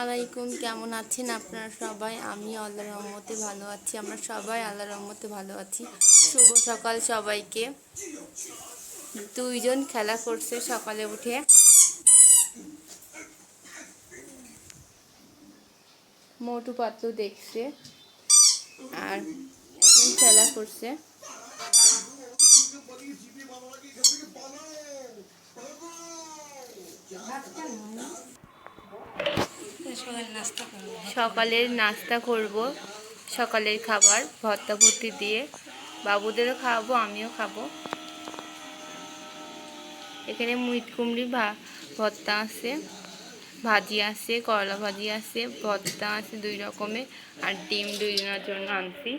আলাইকুম, কেমন আছেন আপনারা সবাই? আমি আল্লাহ রহমতে ভালো আছি, আমরা সবাই আল্লাহ রহমতে ভালো আছি। শুভ সকাল সবাইকে। দুইজন খেলা করছে সকালে উঠে। মোটু পাতলু দেখছে, আর একজন খেলা করছে। সকালের নাস্তা করব, সকালের খাবার, ভর্তা ভর্তি দিয়ে। বাবুদেরও খাওয়াবো, আমিও খাব। এখানে মুইট কুমড়ি ভা, ভর্তা আছে, ভাজি আছে, করলা ভাজি আছে, ভর্তা আছে দুই রকমের, আর ডিম দুইজনের জন্য আনছি।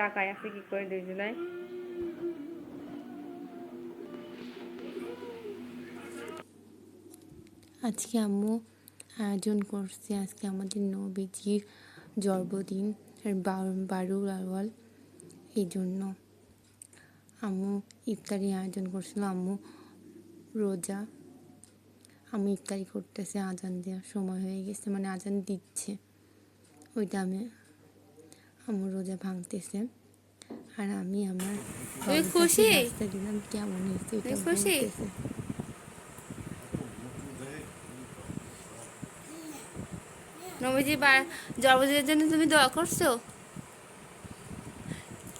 টাকায় আছে কি করে দুইজনায় আজকে আম্মু আয়োজন করছে আজকে আমাদের নবীজির জন্মদিন আর বা- আওয়াল এই জন্য আম্মু ইফতারি আয়োজন করছিল আম্মু রোজা। আমি ইফতারি করতেছে আজান দেওয়ার সময় হয়ে গেছে মানে আজান দিচ্ছে। ওইটা আমি আম্মু রোজা ভাঙতেছে। আর আমি আমার খুশি? দিলাম কেমন হয়েছে খুশি? নবীজি জন্মদিনের জন্য তুমি দোয়া করছ?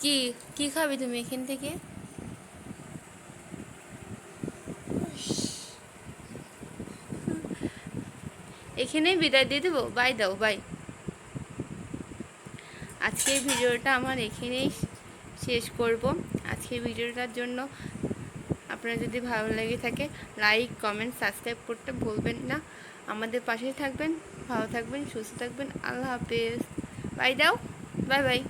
কি কি খাবে তুমি এখান থেকে? এখানেই বিদায় দিয়ে দেবো। বাই দাও, বাই। আজকের ভিডিওটা আমার এখানেই শেষ করব। আজকের ভিডিওটার জন্য আপনার যদি ভালো লেগে থাকে লাইক কমেন্ট সাবস্ক্রাইব করতে ভুলবেন না। আমাদের পাশেই থাকবেন। ভালো থাকবেন সুস্থ থাকবেন। আল্লাহ হাফেজ। বাই দাও। Bye bye